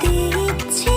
দিচ্ছে ইচ্ছে